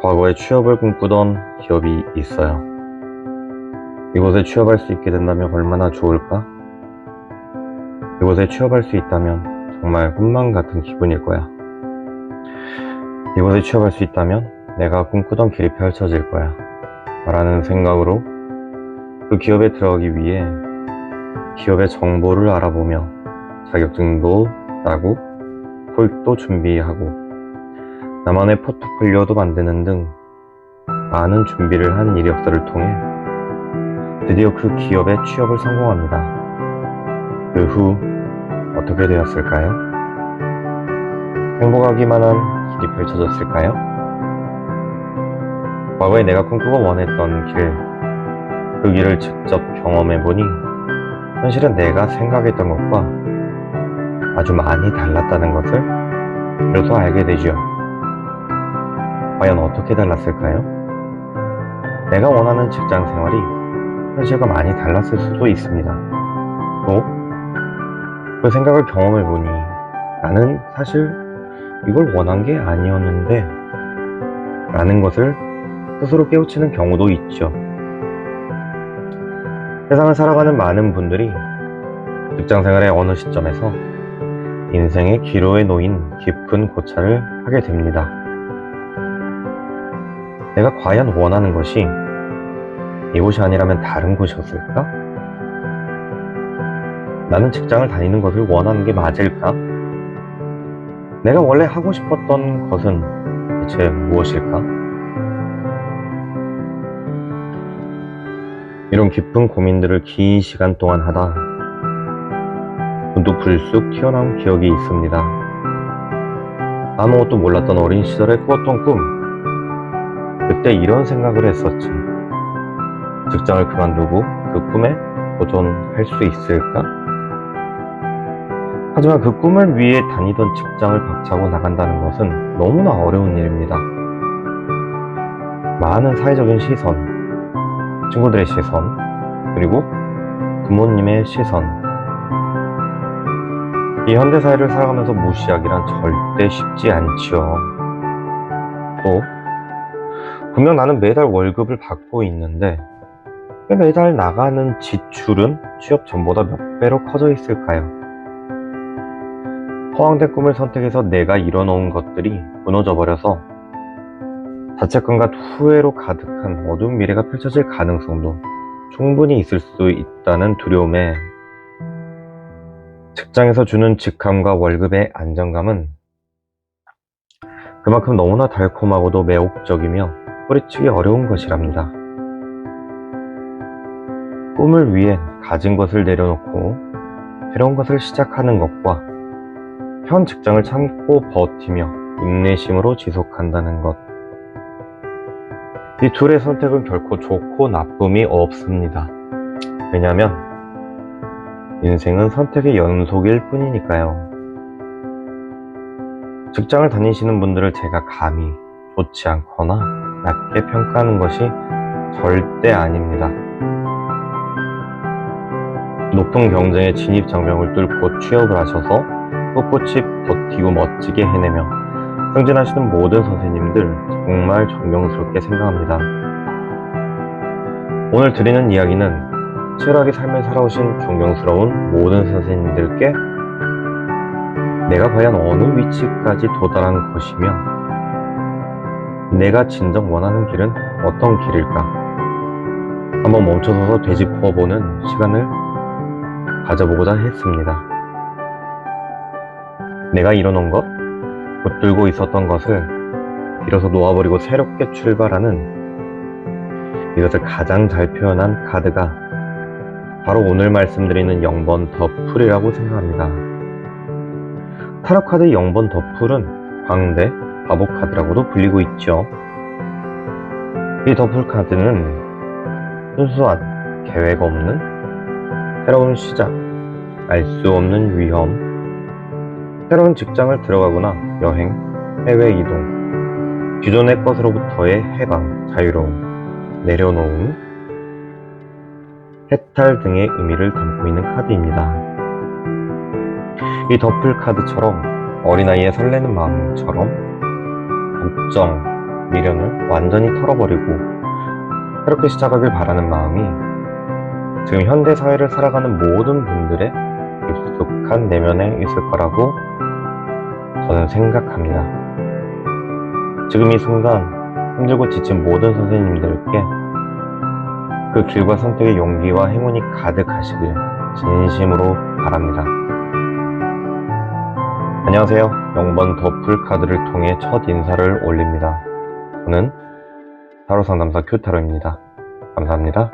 과거에 취업을 꿈꾸던 기업이 있어요. 이곳에 취업할 수 있게 된다면 얼마나 좋을까? 이곳에 취업할 수 있다면 정말 꿈만 같은 기분일 거야. 이곳에 취업할 수 있다면 내가 꿈꾸던 길이 펼쳐질 거야. 라는 생각으로 그 기업에 들어가기 위해 기업의 정보를 알아보며 자격증도 따고 토익도 준비하고 나만의 포트폴리오도 만드는 등 많은 준비를 한 이력서를 통해 드디어 그 기업에 취업을 성공합니다. 그 후 어떻게 되었을까요? 행복하기만 한 길이 펼쳐졌을까요? 과거에 내가 꿈꾸고 원했던 길, 그 길을 직접 경험해보니 현실은 내가 생각했던 것과 아주 많이 달랐다는 것을 비로소 알게 되죠. 과연 어떻게 달랐을까요? 내가 원하는 직장 생활이 현실과 많이 달랐을 수도 있습니다. 또, 그 생각을 경험해 보니 나는 사실 이걸 원한 게 아니었는데 라는 것을 스스로 깨우치는 경우도 있죠. 세상을 살아가는 많은 분들이 직장 생활의 어느 시점에서 인생의 기로에 놓인 깊은 고찰을 하게 됩니다. 내가 과연 원하는 것이 이곳이 아니라면 다른 곳이었을까? 나는 직장을 다니는 것을 원하는 게 맞을까? 내가 원래 하고 싶었던 것은 대체 무엇일까? 이런 깊은 고민들을 긴 시간 동안 하다 문득 불쑥 튀어나온 기억이 있습니다. 아무것도 몰랐던 어린 시절에 꾸었던 꿈. 그때 이런 생각을 했었지. 직장을 그만두고 그 꿈에 도전할 수 있을까? 하지만 그 꿈을 위해 다니던 직장을 박차고 나간다는 것은 너무나 어려운 일입니다. 많은 사회적인 시선, 친구들의 시선, 그리고 부모님의 시선, 이 현대사회를 살아가면서 무시하기란 절대 쉽지 않지요. 또, 분명 나는 매달 월급을 받고 있는데, 왜 매달 나가는 지출은 취업 전보다 몇 배로 커져 있을까요? 허황된 꿈을 선택해서 내가 이뤄놓은 것들이 무너져 버려서 자책감과 후회로 가득한 어두운 미래가 펼쳐질 가능성도 충분히 있을 수 있다는 두려움에 직장에서 주는 직함과 월급의 안정감은 그만큼 너무나 달콤하고도 매혹적이며 뿌리치기 어려운 것이랍니다. 꿈을 위해 가진 것을 내려놓고 새로운 것을 시작하는 것과 현 직장을 참고 버티며 인내심으로 지속한다는 것. 이 둘의 선택은 결코 좋고 나쁨이 없습니다. 왜냐하면 인생은 선택의 연속일 뿐이니까요. 직장을 다니시는 분들을 제가 감히 좋지 않거나 낮게 평가하는 것이 절대 아닙니다. 높은 경쟁의 진입 장벽을 뚫고 취업을 하셔서 꿋꿋이 버티고 멋지게 해내며 승진하시는 모든 선생님들 정말 존경스럽게 생각합니다. 오늘 드리는 이야기는 치열하게 삶을 살아오신 존경스러운 모든 선생님들께 내가 과연 어느 위치까지 도달한 것이며 내가 진정 원하는 길은 어떤 길일까 한번 멈춰서서 되짚어보는 시간을 가져보고자 했습니다. 내가 이뤄놓은 것, 붙들고 있었던 것을 비로소 놓아버리고 새롭게 출발하는 이것을 가장 잘 표현한 카드가 바로 오늘 말씀드리는 0번 더풀이라고 생각합니다. 타로 카드 0번 더풀은 광대, 바보 카드라고도 불리고 있죠. 이 더풀 카드는 순수한 계획 없는 새로운 시작, 알 수 없는 위험, 새로운 직장을 들어가거나 여행, 해외 이동, 기존의 것으로부터의 해방, 자유로움, 내려놓음, 해탈 등의 의미를 담고 있는 카드입니다. 이 더플 카드처럼 어린아이의 설레는 마음처럼 걱정, 미련을 완전히 털어버리고 새롭게 시작하길 바라는 마음이 지금 현대 사회를 살아가는 모든 분들의 깊숙한 내면에 있을 거라고 저는 생각합니다. 지금 이 순간 힘들고 지친 모든 선생님들께 그 길과 선택의 용기와 행운이 가득하시길 진심으로 바랍니다. 안녕하세요. 0번 더풀 카드를 통해 첫 인사를 올립니다. 저는 타로 상담사 큐타로입니다. 감사합니다.